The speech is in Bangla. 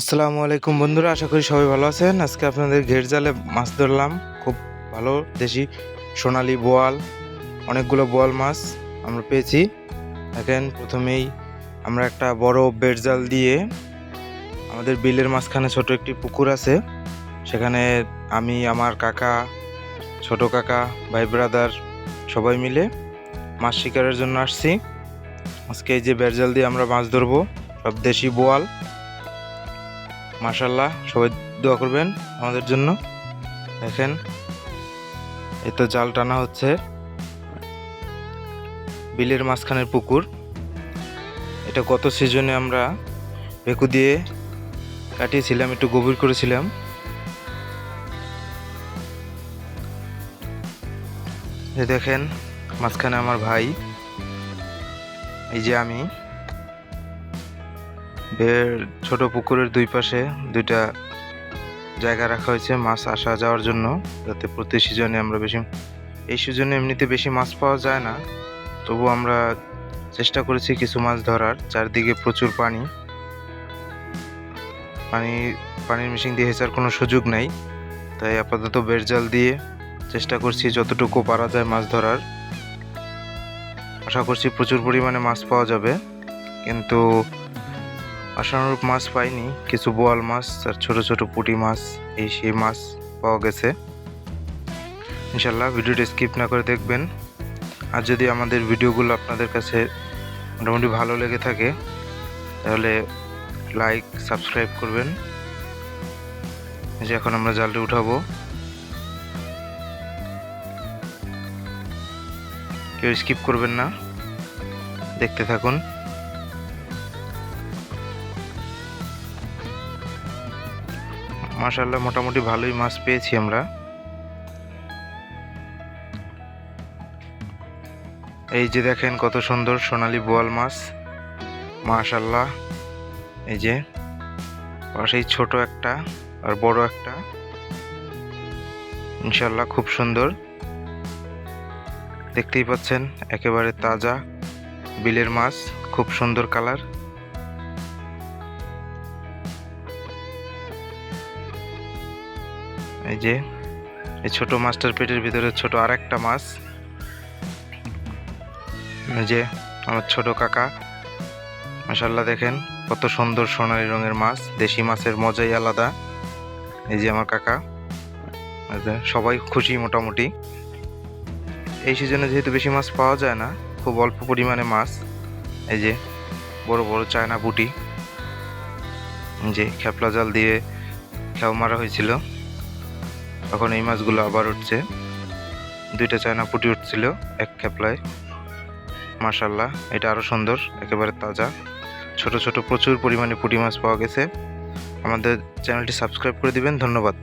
আসসালামু আলাইকুম বন্ধুরা, আশা করি সবাই ভালো আছেন। আজকে আপনাদের ঘের জালে মাছ ধরলাম। খুব ভালো দেশি সোনালি বোয়াল, অনেকগুলো বোয়াল মাছ আমরা পেয়েছি। দেখেন, প্রথমেই আমরা একটা বড় বেড জাল দিয়ে আমাদের বিলের মাঝখানে ছোট একটি পুকুর আছে। সেখানে আমি, আমার কাকা, ছোট কাকা, ভাই ব্রাদার সবাই মিলে মাছ শিকারের জন্য আসছি। আজকে এই যে বেড় জাল দিয়ে আমরা মাছ ধরবো, সব দেশি বোয়াল। মাশাল্লাহ সবাই দোয়া করবেন আমাদের জন্য। দেখেন, এই তো জাল টানা হচ্ছে। বিলের মাঝখানের পুকুর। এটা গত সিজনে আমরা ভেকু দিয়ে কাটিয়েছিলাম, একটু গভীর করেছিলাম। দেখেন, মাঝখানে আমার ভাই, এই যে আমি। বের ছোট পুকুরের দুই পাশে দুইটা জায়গা রাখা হয়েছে মাছ আসা যাওয়ার জন্য, যাতে প্রতি সিজনে আমরা বেশি, এই সিজনে এমনিতে বেশি মাছ পাওয়া যায় না। তবু আমরা চেষ্টা করেছি কিছু মাছ ধরার, চারদিকে প্রচুর পানি। পানি, পানির মেশিন দিয়ে হেঁচার কোনো সুযোগ নেই। তাই আপাতত বেড়জাল দিয়ে চেষ্টা করছি যতটুকু পারা যায় মাছ ধরার। আশা করছি প্রচুর পরিমাণে মাছ পাওয়া যাবে। কিন্তু আশানুরূপ মাছ পাইনি। কিছু বোয়াল মাছ আর ছোট ছোট পুঁটি মাছ, এই সেই মাছ পাওয়া গেছে। ইনশাল্লাহ ভিডিওটি স্কিপ না করে দেখবেন। আর যদি আমাদের ভিডিওগুলো আপনাদের কাছে মোটামুটি ভালো লেগে থাকে, তাহলে লাইক, সাবস্ক্রাইব করবেন। যে এখন আমরা জালটি উঠাবো। কেউ স্কিপ করবেন না। দেখতে থাকুন। মাশাল্লাহ মোটামুটি ভালোই মাছ পেয়েছি আমরা। এই যে দেখেন কত সুন্দর সোনালী বোয়াল মাছ মাশাল্লাহ এই যে, পাশেই ছোট একটা আর বড় একটা। ইনশাল্লাহ খুব সুন্দর। দেখতেই পাচ্ছেন, একেবারে তাজা বিলের মাছ, খুব সুন্দর কালার। এই যে, এই ছোট মাছটার পেটের ভিতরে ছোট আরেকটা মাছ। এই যে, আমার ছোট কাকা। মাসাল্লাহ দেখেন, কত সুন্দর সোনালী রঙের মাছ, দেশি মাছের মজাই আলাদা। এই যে আমার কাকা। সবাই খুশি মোটামুটি। এই সিজনে যেহেতু বেশি মাছ পাওয়া যায় না, খুব অল্প পরিমাণে মাছ। এই যে, বড় বড় চায়না পুটি যে, খেপলা জাল দিয়ে খেও মারা হয়েছিল। তখন এই মাছগুলো আবার উঠছে। দুইটা চায়না পুটি উঠছিল, এক খেপলায়। মার্শাল্লাহ এটা আরও সুন্দর, একেবারে তাজা। ছোট ছোট প্রচুর পরিমাণে পুঁটি মাছ পাওয়া গেছে। আমাদের চ্যানেলটি সাবস্ক্রাইব করে দিবেন, ধন্যবাদ।